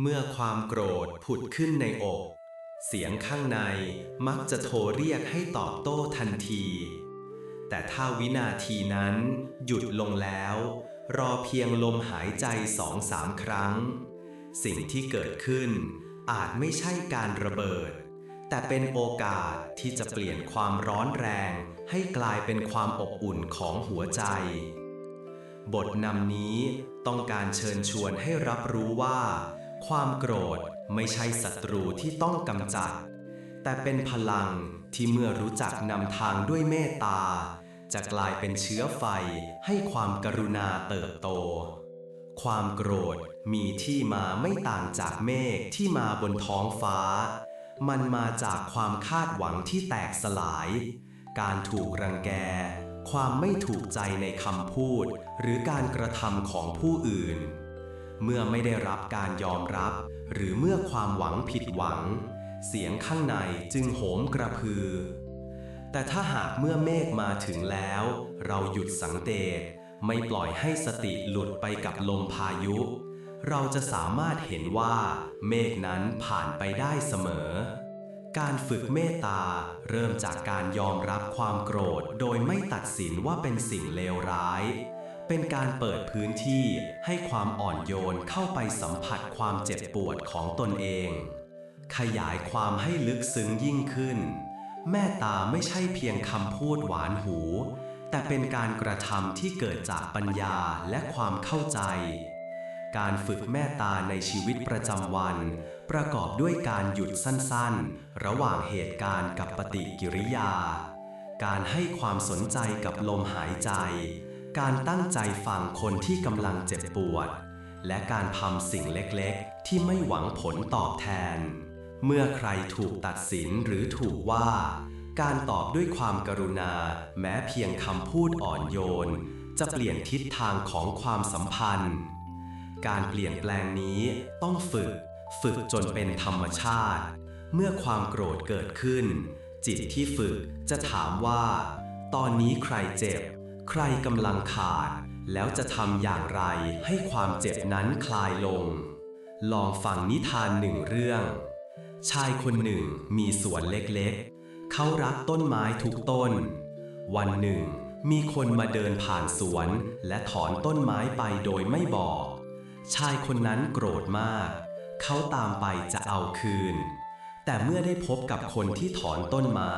เมื่อความโกรธผุดขึ้นในอก เสียงข้างในมักจะโทรเรียกให้ตอบโต้ทันที แต่ถ้าวินาทีนั้นหยุดลงแล้ว รอเพียงลมหายใจสองสามครั้ง สิ่งที่เกิดขึ้นอาจไม่ใช่การระเบิด แต่เป็นโอกาสที่จะเปลี่ยนความร้อนแรง ให้กลายเป็นความอบอุ่นของหัวใจ บทนำนี้ต้องการเชิญชวนให้รับรู้ว่า ความโกรธไม่ใช่ศัตรูที่ต้องกำจัด แต่เป็นพลังที่เมื่อรู้จักนำทางด้วยเมตตา จะกลายเป็นเชื้อไฟให้ความกรุณาเติบโต ความโกรธมีที่มาไม่ต่างจากเมฆที่มาบนท้องฟ้า มันมาจากความคาดหวังที่แตกสลาย การถูกรังแก ความไม่ถูกใจในคำพูด หรือการกระทำของผู้อื่น เมื่อไม่ได้รับการยอมรับ หรือเมื่อความหวังผิดหวัง เสียงข้างในจึงโหมกระพือ แต่ถ้าหากเมื่อเมฆมาถึงแล้ว เราหยุดสังเกต ไม่ปล่อยให้สติหลุดไปกับลมพายุ เราจะสามารถเห็นว่า เมฆนั้นผ่านไปได้เสมอ การฝึกเมตตาเริ่มจากการยอมรับความโกรธโดยไม่ตัดสินว่าเป็นสิ่งเลวร้าย เป็นการเปิดพื้นที่ให้ความอ่อนโยนเข้าไปสัมผัสความเจ็บปวดของตนเอง ขยายความให้ลึกซึ้งยิ่งขึ้น แม่ตาไม่ใช่เพียงคำพูดหวานหู แต่เป็นการกระทำที่เกิดจากปัญญาและความเข้าใจ การฝึกแม่ตาในชีวิตประจำวัน ประกอบด้วยการหยุดสั้นๆ ระหว่างเหตุการณ์กับปฏิกิริยา การให้ความสนใจกับลมหายใจ การตั้งใจฟังคนที่กำลังเจ็บปวด และการทำสิ่งเล็กๆ ที่ไม่หวังผลตอบแทน เมื่อใครถูกตัดสินหรือถูกว่า การตอบด้วยความกรุณา แม้เพียงคำพูดอ่อนโยน จะเปลี่ยนทิศทางของความสัมพันธ์ การเปลี่ยนแปลงนี้ต้องฝึก ฝึกจนเป็นธรรมชาติ เมื่อความโกรธเกิดขึ้น จิตที่ฝึกจะถามว่า ตอนนี้ใครเจ็บ ใครกำลังขาด แล้วจะทำอย่างไรให้ความเจ็บนั้นคลายลง ลองฟังนิทานหนึ่งเรื่อง ชายคนหนึ่งมีสวนเล็กๆ เขารักต้นไม้ทุกต้น วันหนึ่ง มีคนมาเดินผ่านสวนและถอนต้นไม้ไปโดยไม่บอก ชายคนนั้นโกรธมาก เขาตามไปจะเอาคืน แต่เมื่อได้พบกับคนที่ถอนต้นไม้